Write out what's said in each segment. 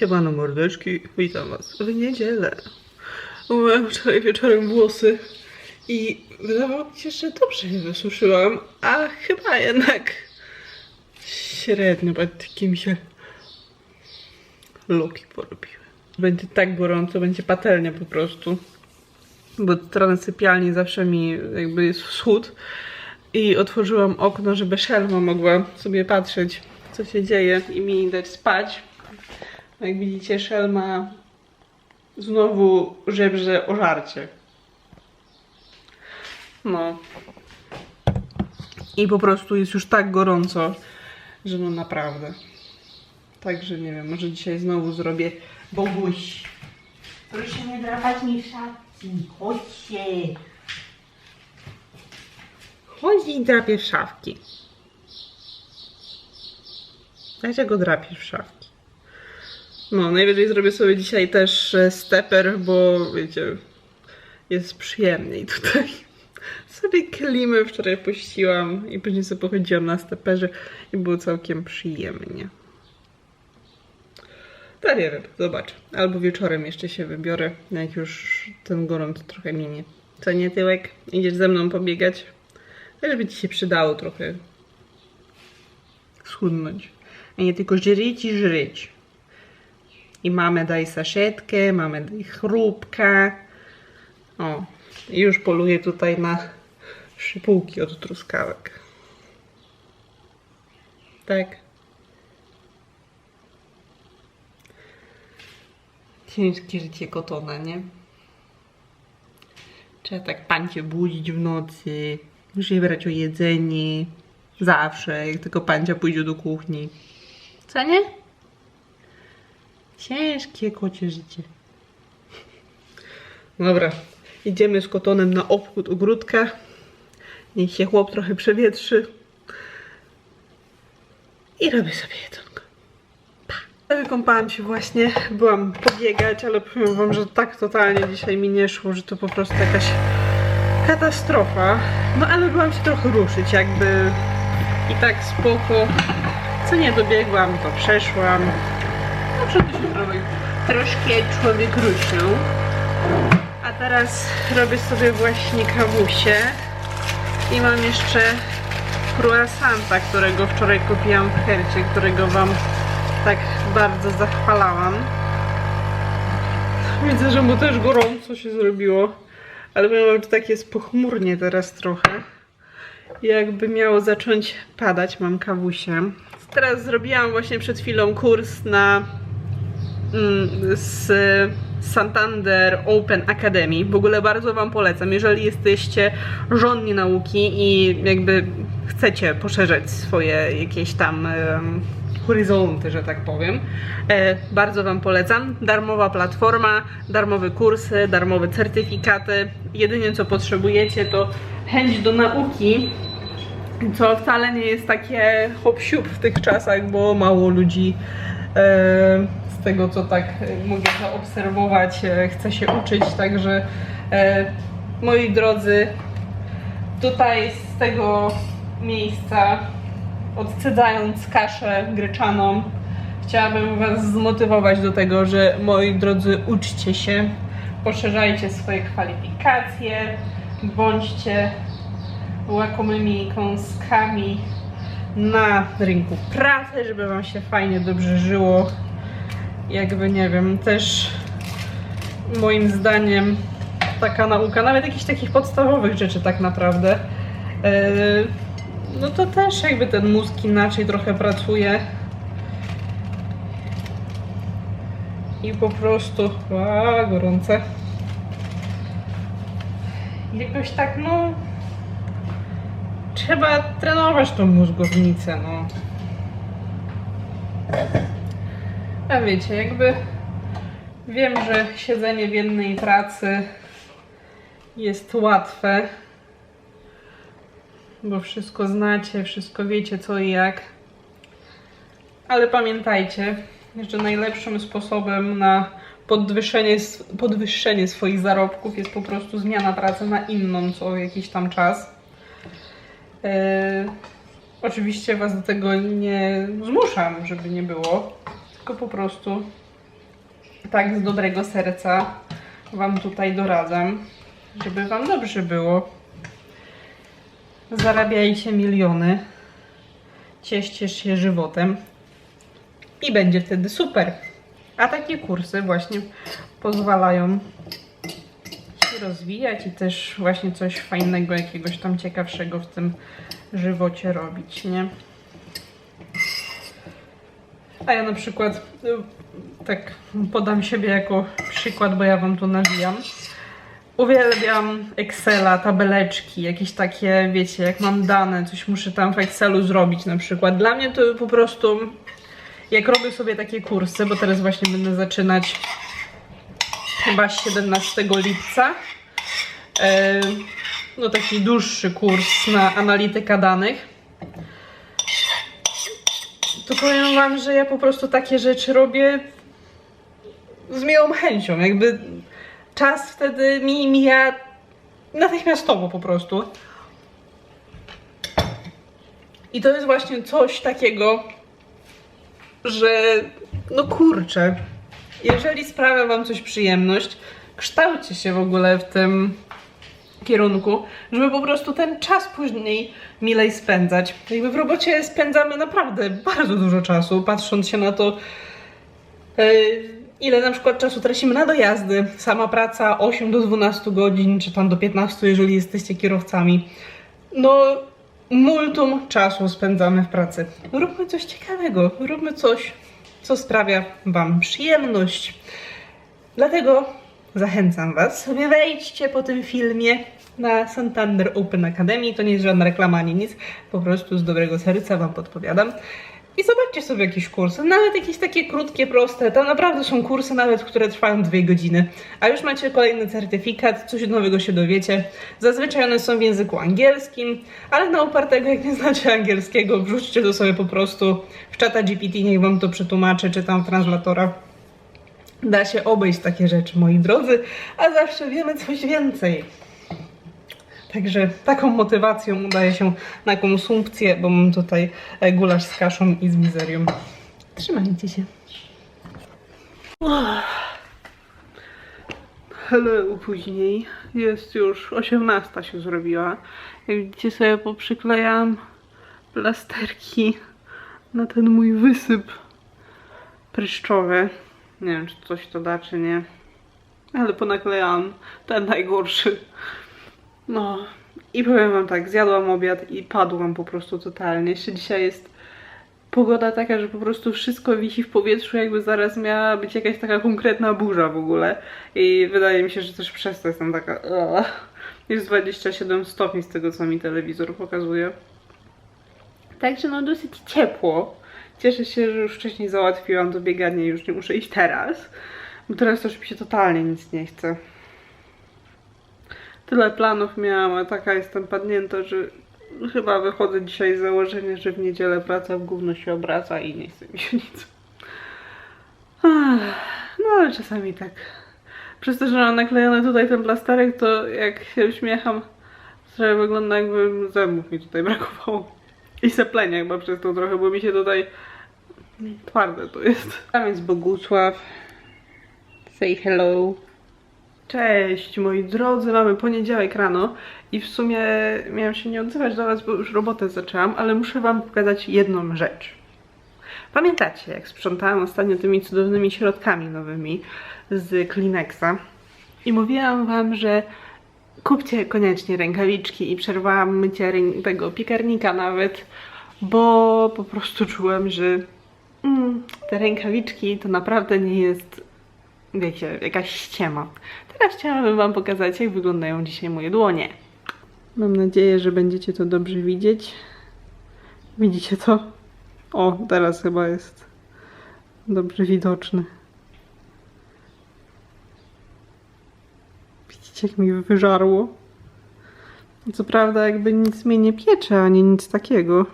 Siemano mordeczki, witam was w niedzielę. Umyłem wczoraj wieczorem włosy i wydawało mi się, że dobrze je wysuszyłam, a chyba jednak średnio, mi się loki porobiły. Będzie tak gorąco, będzie patelnia po prostu, bo od strony sypialni zawsze mi jakby jest wschód i otworzyłam okno, żeby Szelma mogła sobie patrzeć, co się dzieje i mi dać spać. No Jak widzicie, Szelma znowu żebrze o żarcie. No. I po prostu jest już tak gorąco, że no naprawdę. Także nie wiem, może dzisiaj znowu zrobię boguś. Proszę nie drapać mi szafki. Chodźcie. Chodzi i drapie w szafki. Dlaczego drapiesz w szafki? No, najwyżej zrobię sobie dzisiaj też e, steper, bo wiecie, jest przyjemniej tutaj. Sobie klimę wczoraj puściłam i później sobie pochodziłam na steperze i było całkiem przyjemnie. To nie wiem, zobaczę. Albo wieczorem jeszcze się wybiorę, jak już ten gorąc trochę minie. Co nie, tyłek? Idziesz ze mną pobiegać? Żeby ci się przydało trochę schudnąć. A nie tylko żryć i żryć. I mamy daj saszetkę, mamy daj chrupka. O, już poluję tutaj na szypułki od truskawek. Tak. Ciężkie życie kotona, nie? Trzeba tak pancię budzić w nocy, musi brać o jedzenie. Zawsze, jak tylko pancia pójdzie do kuchni. Co nie? Ciężkie kocie życie. Dobra, idziemy z kotonem na obchód ogródka. Niech się chłop trochę przewietrzy. I robię sobie jedzonko. Pa. Wykąpałam się właśnie, byłam pobiegać, ale powiem wam, że tak totalnie dzisiaj mi nie szło, że to po prostu jakaś katastrofa. No ale byłam się trochę ruszyć, jakby i tak spoko. Co nie dobiegłam, to przeszłam. No przed się trochę, troszkę człowiek ruszył. A teraz robię sobie właśnie kawusie. I mam jeszcze croissanta, którego wczoraj kupiłam w Hercie, którego wam tak bardzo zachwalałam. Widzę, że mu też gorąco się zrobiło. Ale powiem że tak jest pochmurnie teraz trochę. Jakby miało zacząć padać, mam kawusie. Teraz zrobiłam właśnie przed chwilą kurs na z Santander Open Academy. W ogóle bardzo Wam polecam, jeżeli jesteście żonni nauki i jakby chcecie poszerzać swoje jakieś tam horyzonty, że tak powiem. E, bardzo Wam polecam. Darmowa platforma, darmowe kursy, darmowe certyfikaty. Jedynie co potrzebujecie to chęć do nauki, co wcale nie jest takie hop w tych czasach, bo mało ludzi z tego co tak e, mogę zaobserwować e, chce się uczyć, także e, moi drodzy tutaj z tego miejsca odcedzając kaszę gryczaną chciałabym was zmotywować do tego, że moi drodzy uczcie się, poszerzajcie swoje kwalifikacje, bądźcie łakomymi kąskami na rynku pracy, żeby Wam się fajnie, dobrze żyło. Jakby nie wiem, też moim zdaniem taka nauka, nawet jakichś takich podstawowych rzeczy tak naprawdę, yy, no to też jakby ten mózg inaczej trochę pracuje. I po prostu, a, gorące. Jakoś tak, no, trzeba trenować tą mózgownicę, no. A wiecie, jakby wiem, że siedzenie w jednej pracy jest łatwe, bo wszystko znacie, wszystko wiecie co i jak. Ale pamiętajcie, że najlepszym sposobem na podwyższenie, podwyższenie swoich zarobków jest po prostu zmiana pracy na inną co jakiś tam czas. E, oczywiście Was do tego nie zmuszam, żeby nie było, tylko po prostu tak z dobrego serca Wam tutaj doradzam, żeby Wam dobrze było. Zarabiajcie miliony, cieszcie się żywotem i będzie wtedy super. A takie kursy właśnie pozwalają się rozwijać i też właśnie coś fajnego, jakiegoś tam ciekawszego w tym żywocie robić, nie? A ja na przykład, y, tak podam siebie jako przykład, bo ja wam tu nawijam. Uwielbiam Excela, tabeleczki, jakieś takie, wiecie, jak mam dane, coś muszę tam w Excelu zrobić na przykład. Dla mnie to po prostu, jak robię sobie takie kursy, bo teraz właśnie będę zaczynać chyba 17 lipca, e, no taki dłuższy kurs na analityka danych to powiem wam, że ja po prostu takie rzeczy robię z miłą chęcią. Jakby czas wtedy mi mija natychmiastowo po prostu. I to jest właśnie coś takiego, że no kurczę, jeżeli sprawia wam coś przyjemność, kształćcie się w ogóle w tym kierunku, żeby po prostu ten czas później milej spędzać. Jakby w robocie spędzamy naprawdę bardzo dużo czasu, patrząc się na to, e, ile na przykład czasu tracimy na dojazdy. Sama praca 8 do 12 godzin, czy tam do 15, jeżeli jesteście kierowcami. No, multum czasu spędzamy w pracy. Róbmy coś ciekawego, róbmy coś, co sprawia Wam przyjemność. Dlatego zachęcam Was, sobie wejdźcie po tym filmie na Santander Open Academy. To nie jest żadna reklama ani nic, po prostu z dobrego serca Wam podpowiadam. I zobaczcie sobie jakieś kursy, nawet jakieś takie krótkie, proste. Tam naprawdę są kursy nawet, które trwają dwie godziny. A już macie kolejny certyfikat, coś nowego się dowiecie. Zazwyczaj one są w języku angielskim, ale na upartego, jak nie znacie angielskiego, wrzućcie to sobie po prostu w czata GPT, niech Wam to przetłumaczy, czy tam w translatora. Da się obejść takie rzeczy, moi drodzy, a zawsze wiemy coś więcej. Także taką motywacją udaje się na konsumpcję, bo mam tutaj e, gulasz z kaszą i z mizerią. Trzymajcie się. Hello, później. Jest już 18 się zrobiła. Jak widzicie sobie poprzyklejam plasterki na ten mój wysyp pryszczowy. Nie wiem, czy coś to da, czy nie. Ale ponaklejałam ten najgorszy. No i powiem wam tak, zjadłam obiad i padłam po prostu totalnie. Jeszcze dzisiaj jest pogoda taka, że po prostu wszystko wisi w powietrzu, jakby zaraz miała być jakaś taka konkretna burza w ogóle. I wydaje mi się, że też przez to jestem taka... Jest 27 stopni z tego, co mi telewizor pokazuje. Także no dosyć ciepło. Cieszę się, że już wcześniej załatwiłam to bieganie już nie muszę iść teraz. Bo teraz też mi się totalnie nic nie chce. Tyle planów miałam, a taka jestem padnięta, że chyba wychodzę dzisiaj z założenia, że w niedzielę praca w gówno się obraca i nie chce mi się nic. No ale czasami tak. Przez to, że mam naklejony tutaj ten plasterek, to jak się uśmiecham, trochę wygląda jakby zębów mi tutaj brakowało. I seplenia chyba przez to trochę, bo mi się tutaj twarde to jest. A więc Bogusław. Say hello. Cześć moi drodzy, mamy poniedziałek rano i w sumie miałam się nie odzywać do Was, bo już robotę zaczęłam, ale muszę Wam pokazać jedną rzecz. Pamiętacie, jak sprzątałam ostatnio tymi cudownymi środkami nowymi z Kleenexa i mówiłam Wam, że kupcie koniecznie rękawiczki i przerwałam mycie tego piekarnika nawet, bo po prostu czułam, że mm, te rękawiczki to naprawdę nie jest wiecie, jakaś ściema. Teraz chciałabym Wam pokazać, jak wyglądają dzisiaj moje dłonie. Mam nadzieję, że będziecie to dobrze widzieć. Widzicie to? O, teraz chyba jest dobrze widoczny. Widzicie, jak mi wyżarło? Co prawda, jakby nic mnie nie piecze, ani nic takiego.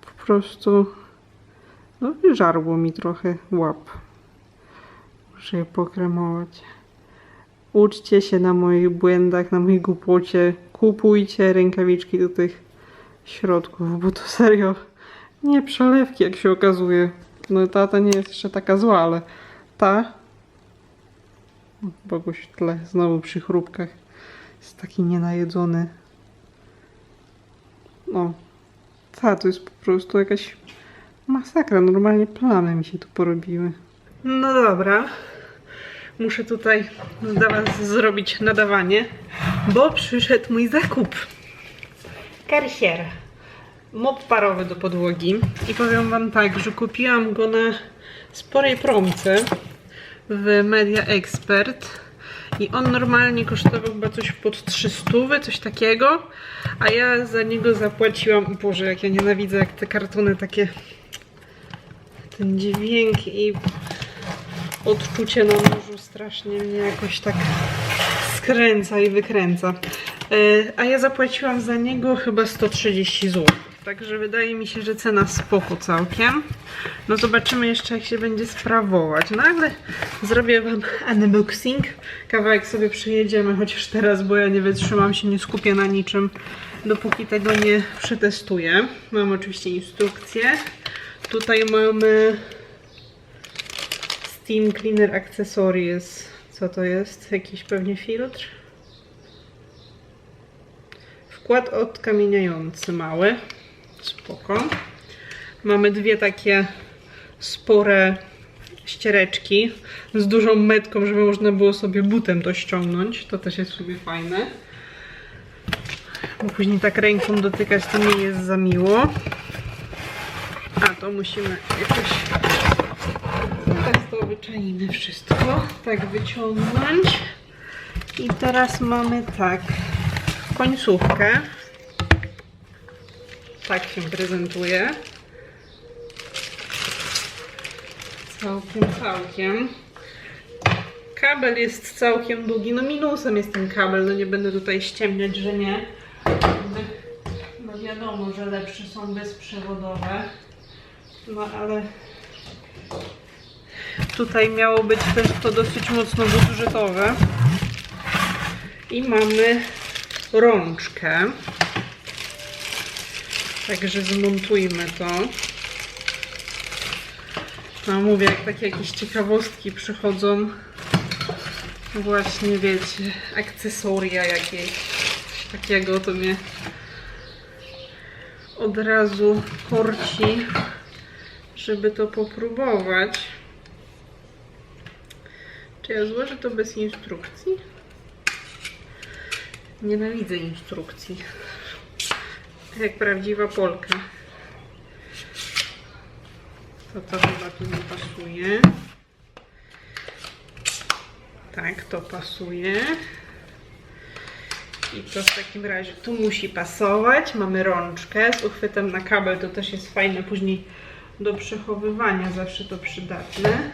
Po prostu, no, wyżarło mi trochę łap. Muszę je pokremować. Uczcie się na moich błędach, na mojej głupocie. Kupujcie rękawiczki do tych środków, bo to serio nie przelewki, jak się okazuje. No ta to nie jest jeszcze taka zła, ale ta Boguś tle, znowu przy chrupkach. Jest taki nienajedzony. No. Ta, to jest po prostu jakaś masakra. Normalnie plamy mi się tu porobiły. No dobra. Muszę tutaj dla Was zrobić nadawanie, bo przyszedł mój zakup. Karsier. Mop parowy do podłogi. I powiem Wam tak, że kupiłam go na sporej promce w Media Expert. I on normalnie kosztował chyba coś pod 300, coś takiego. A ja za niego zapłaciłam. Boże, jak ja nienawidzę, jak te kartony takie. Ten dźwięk i odczucie na nożu strasznie mnie jakoś tak skręca i wykręca. E, A ja zapłaciłam za niego chyba 130 zł. Także wydaje mi się, że cena spoko całkiem. No zobaczymy jeszcze jak się będzie sprawować. No ale zrobię wam unboxing. Kawałek sobie przyjedziemy, chociaż teraz, bo ja nie wytrzymam się, nie skupię na niczym, dopóki tego nie przetestuję. Mam oczywiście instrukcję. Tutaj mamy Steam Cleaner Accessories. Co to jest? Jakiś pewnie filtr. Wkład odkamieniający mały. Spoko. Mamy dwie takie spore ściereczki z dużą metką, żeby można było sobie butem to ściągnąć. To też jest sobie fajne. Bo później tak ręką dotykać to nie jest za miło. To musimy jakoś Teraz to obyczajne wszystko. Tak wyciągnąć. I teraz mamy tak końcówkę. Tak się prezentuje. Całkiem, całkiem. Kabel jest całkiem długi. No minusem jest ten kabel, no nie będę tutaj ściemniać, że nie. No wiadomo, że lepsze są bezprzewodowe. No ale Tutaj miało być też to dosyć mocno budżetowe. I mamy rączkę. Także zmontujmy to. No mówię, jak takie jakieś ciekawostki przychodzą. Właśnie wiecie, akcesoria jakieś. Takiego to mnie od razu korci, żeby to popróbować. Czy ja złożę to bez instrukcji? Nienawidzę instrukcji. Jak prawdziwa Polka. To to chyba tu nie pasuje. Tak, to pasuje. I to w takim razie tu musi pasować. Mamy rączkę z uchwytem na kabel. To też jest fajne później do przechowywania. Zawsze to przydatne.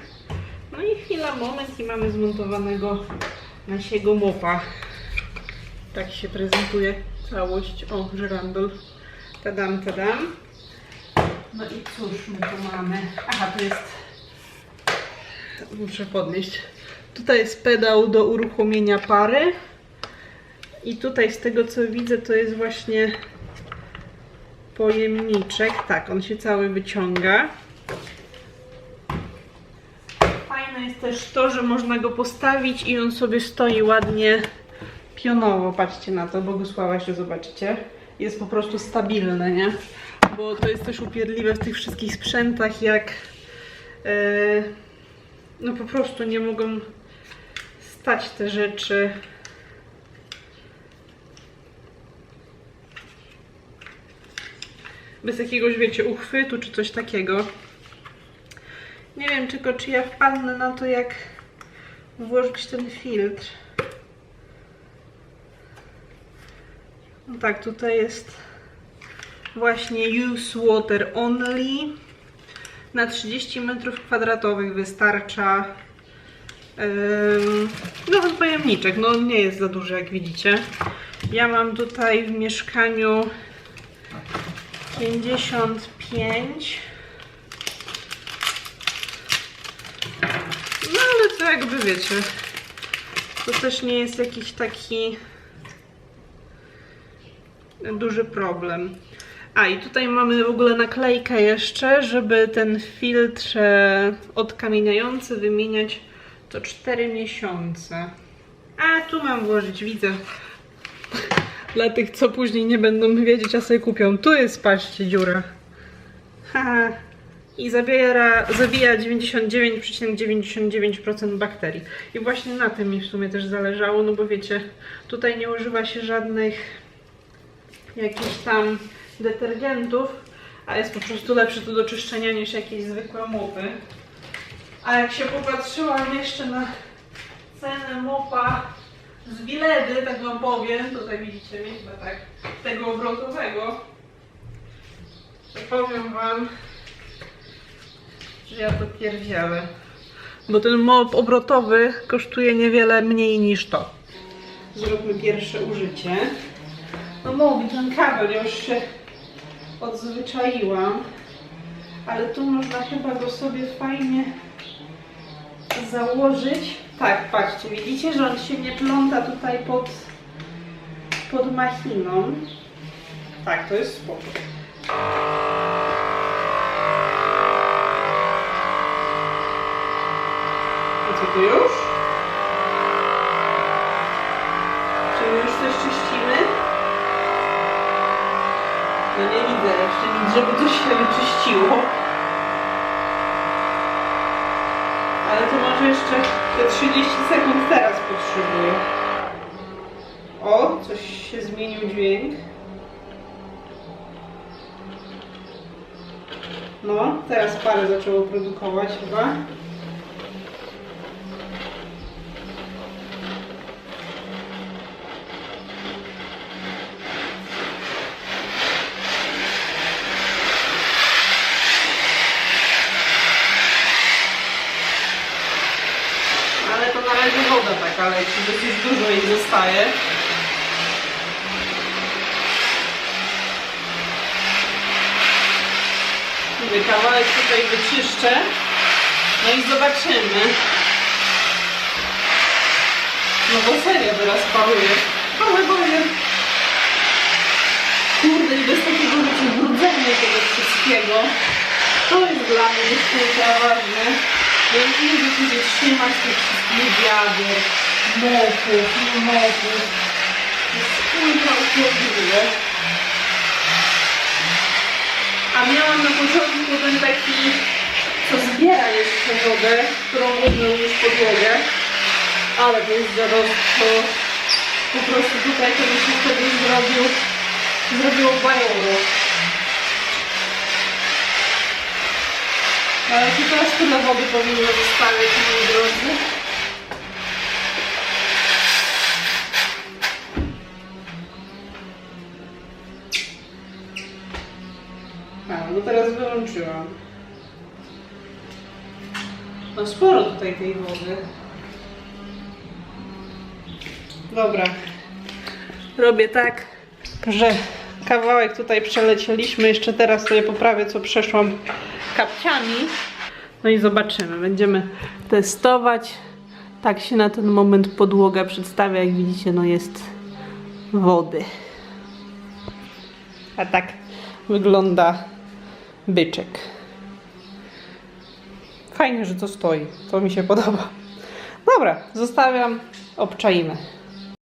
No i chwila, moment i mamy zmontowanego naszego mopa. Tak się prezentuje całość. O, żyrandol. Tadam, tadam. No i cóż my tu mamy? Aha, to jest... Muszę podnieść. Tutaj jest pedał do uruchomienia pary. I tutaj z tego co widzę to jest właśnie pojemniczek. Tak, on się cały wyciąga. Fajne jest też to, że można go postawić i on sobie stoi ładnie pionowo. Patrzcie na to, Bogusława się zobaczycie. Jest po prostu stabilny, nie? Bo to jest też upierdliwe w tych wszystkich sprzętach, jak e, no po prostu nie mogą stać te rzeczy. Bez jakiegoś, wiecie, uchwytu czy coś takiego. Nie wiem tylko, czy ja wpadnę na to, jak włożyć ten filtr. No tak, tutaj jest właśnie use water only. Na 30 m2 wystarcza no pojemniczek. No nie jest za duży, jak widzicie. Ja mam tutaj w mieszkaniu 55 No ale to jakby wiecie, to też nie jest jakiś taki duży problem. A i tutaj mamy w ogóle naklejkę jeszcze, żeby ten filtr odkamieniający wymieniać To 4 miesiące. A, tu mam włożyć, widzę. Dla tych, co później nie będą wiedzieć, a sobie kupią. Tu jest, patrzcie, dziura. I zabiera, zabija 99,99% bakterii. I właśnie na tym mi w sumie też zależało, no bo wiecie, tutaj nie używa się żadnych jakichś tam detergentów, a jest po prostu lepsze to do czyszczenia niż jakieś zwykłe mopy. A jak się popatrzyłam jeszcze na cenę mopa z biledy, tak wam powiem, tutaj widzicie chyba tak, tego obrotowego, to powiem wam, że ja to pierdzielę. Bo ten mop obrotowy kosztuje niewiele mniej niż to. Zróbmy pierwsze użycie. No mówi, ten kabel już się odzwyczaiłam, ale tu można chyba go sobie fajnie założyć. Tak, patrzcie, widzicie, że on się nie pląta tutaj pod, pod machiną. Tak, to jest spoko. I co tu już? Czy my już coś czyścimy? No nie widzę jeszcze nic, żeby coś się wyczyściło. Ale to może jeszcze te 30 sekund teraz potrzebuję. O, coś się zmienił dźwięk. No, teraz parę zaczęło produkować chyba. Ale to na razie woda taka leci, dosyć zostaje. Mówię, kawałek tutaj wyczyszczę. No i zobaczymy. No bo serio teraz paruję. Ale boję. Kurde, i bez takiego brudzenia tego wszystkiego. To jest dla mnie kurczę ważne. Ja nie wiem, gdzie trzymać tych wszystkich wiader, mopów. To jest kurwa upierdliwe. A miałam na początku ten taki, co zbiera jeszcze wodę, którą umył już podłogę. Ale to jest zarostko. Po prostu tutaj to się wtedy zrobił, zrobiło bajoro. Ale tu teraz tyle wody powinno zostawiać, moi drodzy. Teraz wyłączyłam. No sporo tutaj tej wody. Dobra. Robię tak, że kawałek tutaj przelecieliśmy. Jeszcze teraz sobie poprawię, co przeszłam kapciami. No i zobaczymy. Będziemy testować. Tak się na ten moment podłoga przedstawia. Jak widzicie, no jest wody. A tak wygląda byczek. Fajnie, że to stoi. To mi się podoba. Dobra, zostawiam. Obczaimy.